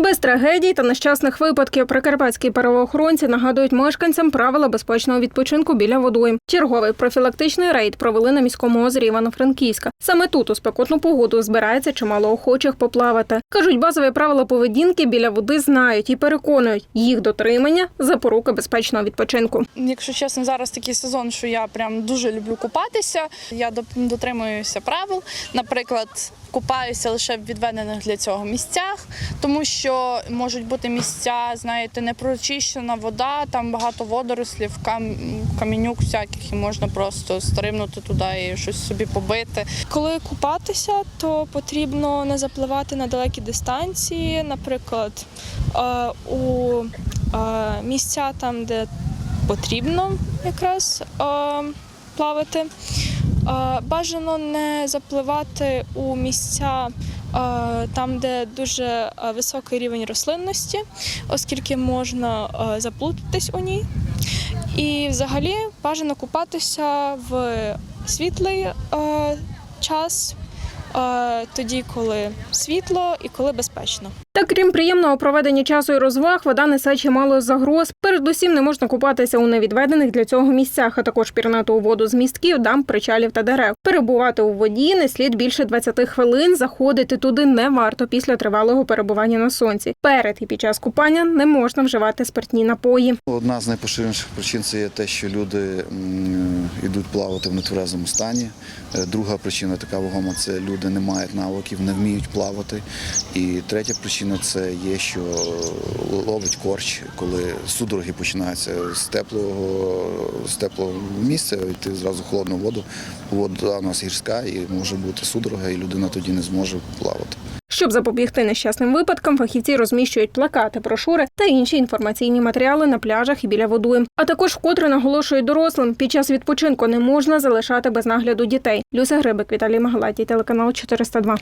Без трагедій та нещасних випадків прикарпатські правоохоронці нагадують мешканцям правила безпечного відпочинку біля водойм. Черговий профілактичний рейд провели на міському озері Івано-Франківська. Саме тут у спекотну погоду збирається чимало охочих поплавати. кажуть, базові правила поведінки біля води знають і переконують їх дотримання запорука безпечного відпочинку. Якщо чесно, зараз такий сезон, що я прям дуже люблю купатися. Я дотримуюся правил. Наприклад, купаюся лише в відведених для цього місцях, тому що можуть бути місця, знаєте, непрочищена вода, там багато водорослів, кам... камінюк всяких, і можна просто стрибнути туди і щось собі побити. Коли купатися, то потрібно не запливати на далекі дистанції, наприклад, е, у е, місця там, де потрібно якраз е, плавати. Бажано не запливати у місця там, де дуже високий рівень рослинності, оскільки можна заплутатись у ній. І взагалі бажано купатися в світлий час, тоді, коли світло і коли безпечно. Та крім приємного проведення часу і розваг, вода несе чимало загроз. Передусім не можна купатися у невідведених для цього місцях, а також пірнати у воду з містків, дам, причалів та дерев. Перебувати у воді не слід більше 20 хвилин. Заходити туди не варто після тривалого перебування на сонці. Перед і під час купання не можна вживати спиртні напої. Одна з найпоширеніших причин це є те, що люди йдуть плавати в нетверезому стані. Е, Друга причина така вагома це люди не мають навиків, не вміють плавати. І третя причина це є, що ловить корч, коли судороги починаються з теплого, з теплого місця, йти зразу холодну воду. Вода у нас гірська і може бути судорога, і людина тоді не зможе плавати. Щоб запобігти нещасним випадкам, фахівці розміщують плакати, брошури та інші інформаційні матеріали на пляжах і біля водойм. А також вкотре наголошують дорослим, під час відпочинку не можна залишати без нагляду дітей. Люся Грибик, Віталій Магалатій, телеканал 402.